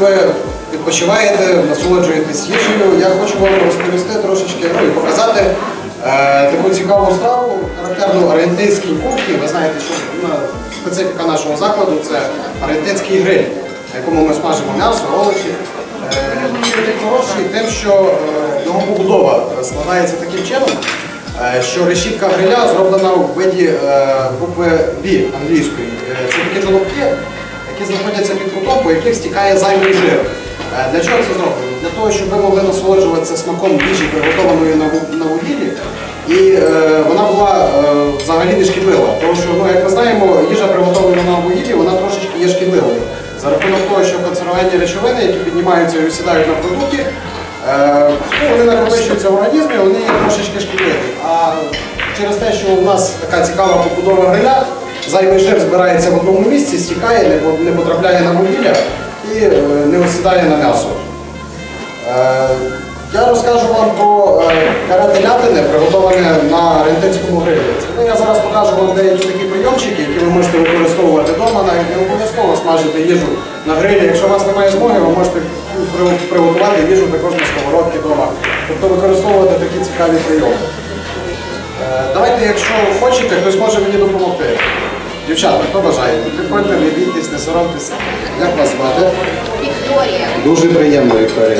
ви відпочиваєте, насолоджуєтесь їжею, я хочу вам розповісти трошечки ну, і показати е, таку цікаву страву, характерну аргентинській кухні. Ви знаєте, що ну, специфіка нашого закладу це аргентинський гриль, на якому ми смажимо м'ясо, овочі. Е, він хороший тим, що е, його побудова складається таким чином, е, що решітка гриля зроблена у виді букви V англійської. Це такі жолобки, які знаходяться під кутом, по яких стікає зайвий жир. Е, Для чого це зроблено? Для того, щоб ви могли насолоджуватися смаком їжі, приготованої на вугіллі, і е, вона була е, взагалі не шкідлива. Тому що, ну, як ми знаємо, їжа приготовлена на вугіллі, вона трошечки є шкідливою. За рахунок того, що консервовані речовини, які піднімаються і осідають на продукті, е, вони накопичуються в організмі, вони трошечки шкідливі. А через те, що у нас така цікава побудова гриля, зайвий жир збирається в одному місці, стікає, не потрапляє на вугілля і е, не осідає на м'ясо. Е, Я розкажу вам про е, каре телятини, приготоване на аргентинському грилі. Ну, Я зараз покажу вам деякі такі прийомчики, які ви можете використовувати вдома, навіть не обов'язково смажити їжу на грилі. Якщо у вас немає змоги, ви можете приготувати їжу також на сковородці вдома. Тобто використовувати такі цікаві прийоми. Давайте, якщо хочете, хтось може мені допомогти. Дівчата, хто бажає? Приходьте, не бійтесь, не соромтеся. Як вас звати? Вікторія. Дуже приємно, Вікторія.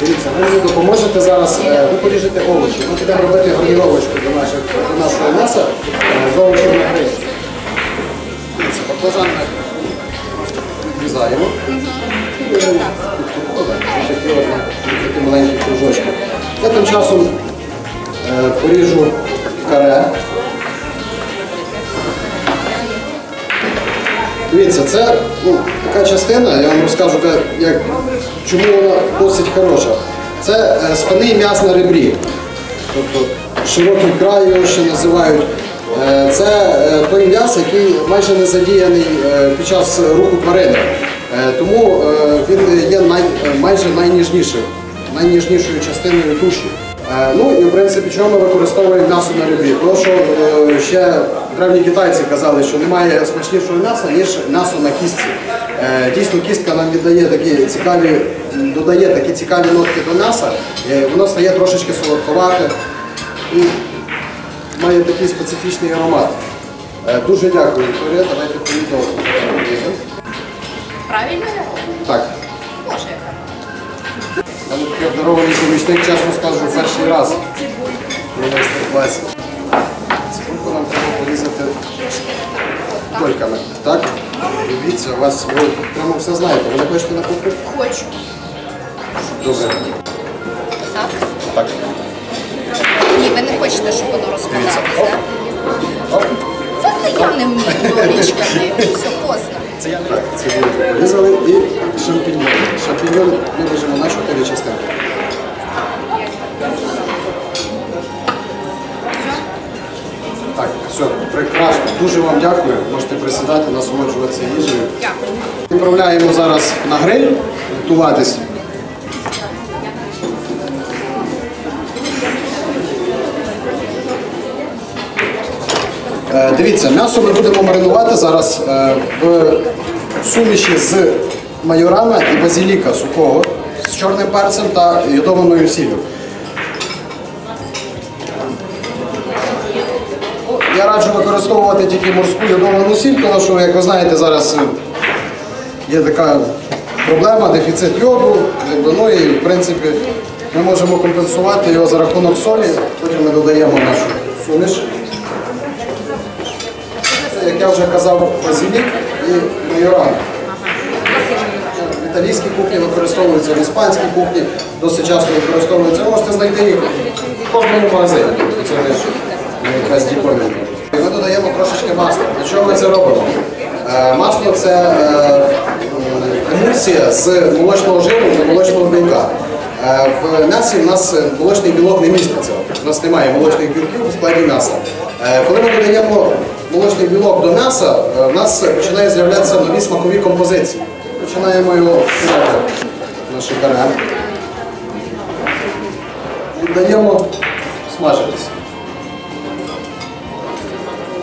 Дивіться, ви мені допоможете зараз, е, ви поріжете овочі. Ми будемо робити гарніровочку до, наших, до нашого м'яса е, з овочів на грилі. Дивіться, баклажан ми просто відрізаємо. І беремо під кукурудзу, такі от, такі маленькі кружочки. Я тим часом е, поріжу каре. Дивіться, це ну, така частина, я вам розкажу, як, чому вона досить хороша. Це е, спинний м'яс на ребрі. Тобто широкий край його ще називають. Е, це е, той м'яс, який майже не задіяний е, під час руху тварини. Е, тому е, він є най, майже найніжнішим, найніжнішою частиною туші. Е, Ну і в принципі, чому ми використовуємо м'ясо на ребрі? Тому що е, ще древні китайці казали, що немає смачнішого м'яса, ніж м'ясо на кістці. Е, Дійсно, кістка нам віддає такі цікаві, додає такі цікаві нотки до м'яса, е, воно стає трошечки солодковате і має такий специфічний аромат. Е, Дуже дякую, Вікторія. Давайте помідор. Правильно я роблю? Так. Боже, яка. Я обдарований помічник, чесно скажу, перший раз на майстер-класі. Дольками. Так? Дивіться, у вас ви прямо все знаєте. Ви не хочете на кухню? Хочу. Добре. Так? Так. Ні, ви не хочете, щоб воно розкладалося, Оп. так? Оп. Це не я не вмію річками. Все поздно. Це я так. Цибульку порізали і шампіньйони. Шампіньйони ми ріжемо на чотири частинки. Дуже вам дякую. Можете присідати, насолоджуватися їжею. Дякую. Відправляємо зараз на гриль готуватись. Е, Дивіться, м'ясо ми будемо маринувати зараз е, в суміші з майорана і базиліка сухого з чорним перцем та йодованою сіллю. Я раджу використовувати тільки морську йодовану сіль, тому що, як ви знаєте, зараз е, є така проблема, дефіцит йоду, ну і в принципі ми можемо компенсувати його за рахунок солі, потім ми додаємо нашу суміш. Як я вже казав, базилік і майоран. В італійській кухні використовуються, в іспанській кухні досить часто використовуються. Можете знайти їх в кожному магазині. Це не якась диковинка. І масла. Для чого ми це робимо? Е, Масло це е, емульсія з молочного жиру до молочного білка. Е, В м'ясі в нас молочний білок не міститься. У нас немає молочних білків у складі м'яса. Коли ми додаємо молочний білок до м'яса, в нас починають з'являтися нові смакові композиції. Починаємо його кидати в наші каре. Віддаємо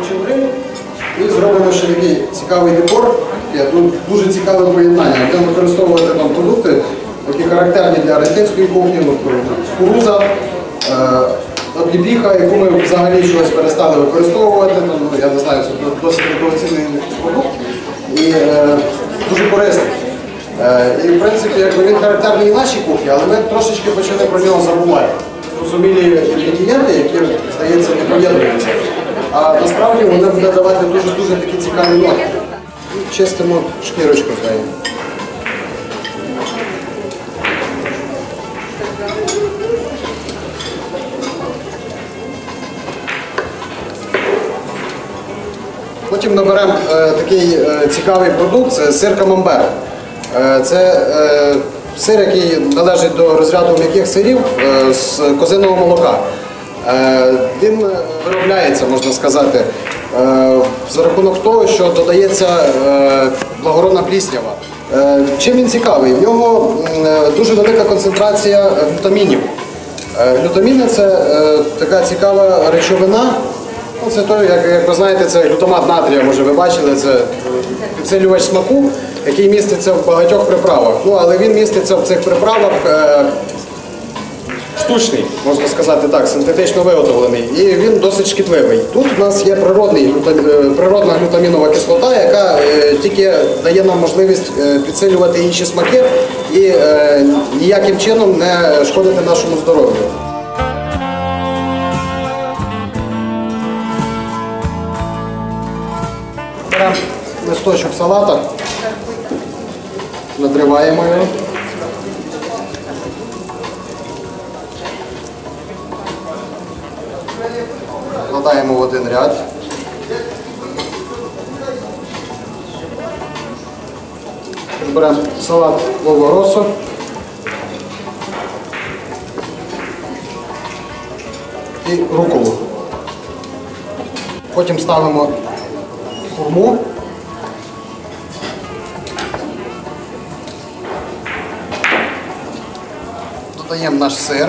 Почим гривень. І зробимо ще такий цікавий декор, ду- дуже цікаве поєднання. Будемо використовувати там продукти, які характерні для аргентинської кухні, ну, кукуруза, е, обліпіха, яку ми взагалі щось перестали використовувати. Ну, ну, я не знаю, це досить дорогоцінний продукт і е, дуже корисний. Е, І в принципі, він характерний і нашій кухні, але ми трошечки почали про нього забувати. Зрозумілі інгредієнти, які, здається, не поєднуються. А насправді вони будуть давати дуже-дуже такі цікаві ноти. Чистимо шкірочку з нею. Потім наберемо е, такий е, цікавий продукт, це сир камамбер. Е, це сир, який належить до розряду м'яких сирів з козиного молока. Він е, виробляється, можна сказати, е, за рахунок того, що додається е, благородна пліснява. Чим він цікавий? В нього дуже велика концентрація глютамінів. Глютаміни це така цікава речовина. Ну, це той, як, ви знаєте, це глютамат натрія, може ви бачили, це підсилювач смаку, який міститься в багатьох приправах. Ну, але він міститься в цих приправах штучний, можна сказати так, синтетично виготовлений. І він досить шкідливий. Тут у нас є природний, е, природна глютамінова кислота, яка е, тільки дає нам можливість е, підсилювати інші смаки і ніяким чином не шкодити нашому здоров'ю. Беремо листочок салата, надриваємо його. Ряд. Беремо салат Воворосо. І руколу. Потім ставимо хурму. Додаємо наш сир.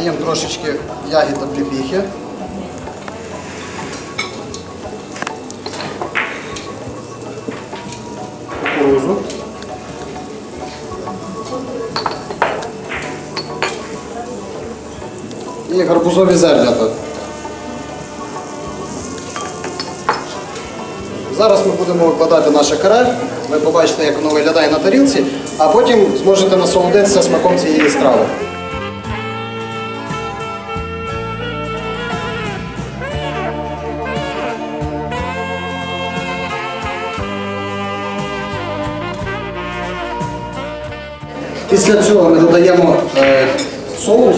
Додаємо трошечки ягід та обліпіхи. Кукурузу. І гарбузові зернята. Зараз ми будемо викладати наше каре. Ви побачите, як воно виглядає на тарілці, а потім зможете насолодитися смаком цієї страви. Після цього ми додаємо е, соус,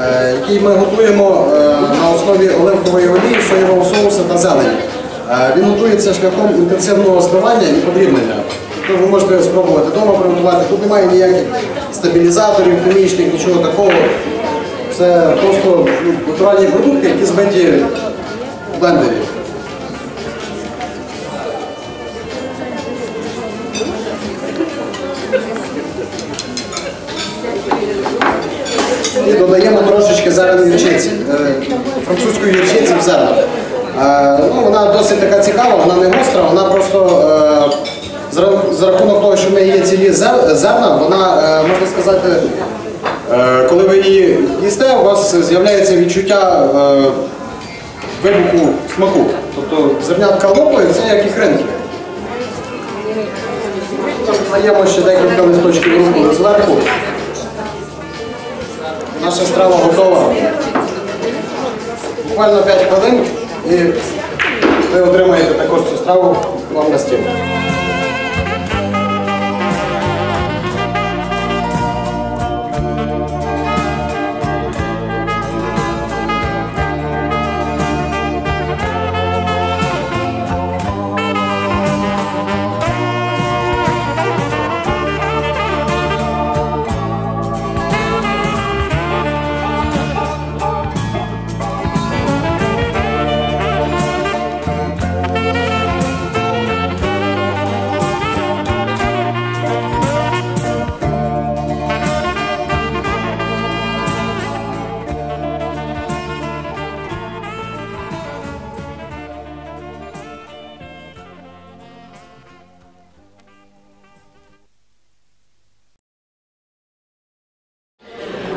е, який ми готуємо е, на основі оливкової олії, соєвого соусу та зелені. Він готується шляхом інтенсивного збивання і подрібнення. Тобто ви можете спробувати вдома приготувати. Тут немає ніяких стабілізаторів, хімічних, нічого такого. Це просто ну, натуральні продукти, які збиті в блендері. Трошечки зеленої гірчиці, е, французької гірчиці в зерна. Е, Ну, вона досить така цікава, вона не гостра, вона просто е, за рахунок того, що в неї є цілі зерна, вона, е, можна сказати, коли ви її їсте, у вас з'являється відчуття вибуху смаку. Тобто зернятка лопаються, як і ікринки. Даємо ще декілька листочків зверху. Наша страва готова. Буквально 5 хвилин і ви отримаєте також цю страву вам на стіл.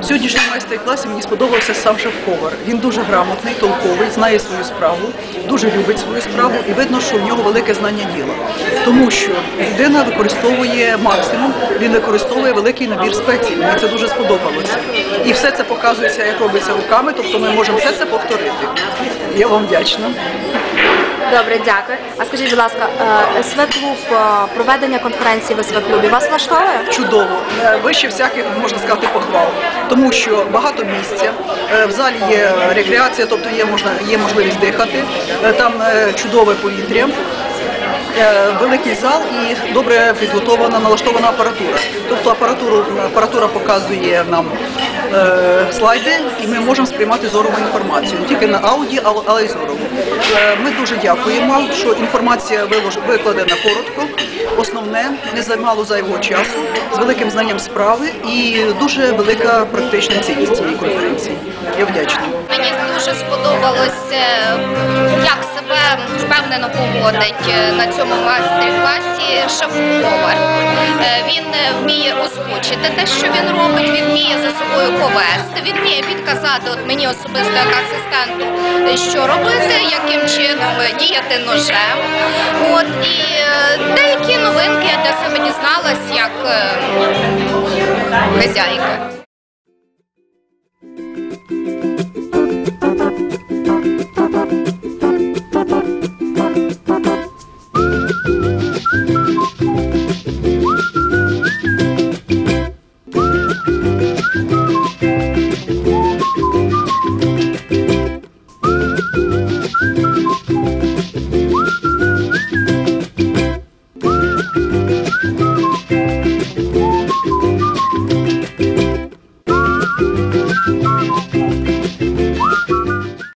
В сьогоднішньому майстер-класі мені сподобався сам шеф-повар. Він дуже грамотний, толковий, знає свою справу, дуже любить свою справу і видно, що в нього велике знання діла. Тому що людина використовує максимум, він використовує великий набір спецій. Мені це дуже сподобалося. І все це показується, як робиться руками, тобто ми можемо все це повторити. Я вам вдячна. Добре, дякую. А скажіть, будь ласка, е, СВ-клуб, е, проведення конференції в СВ-клубі вас влаштовує? чудово, Е, вище всяких можна сказати похвал, тому що багато місця. В залі є рекреація, тобто є можна є можливість дихати. Там чудове повітря. Великий зал і добре підготована налаштована апаратура. Тобто апаратуру апаратура показує нам е, слайди, і ми можемо сприймати зорову інформацію не тільки на ауді, але й зорову. Е, Ми дуже дякуємо, що інформація викладена коротко, основне, не займало зайвого часу, з великим знанням справи і дуже велика практична цінність цієї конференції. Я вдячна. Мені дуже сподобалось, як себе впевнено поводить е, на цьому майстер-класі шеф-повар. Е, Він е, вміє озвучити те, що він робить, він вміє за собою повести, він вміє підказати от мені особисто як асистенту, що робити, яким чином діяти ножем. От і деякі новинки я для себе дізналась як хазяйка.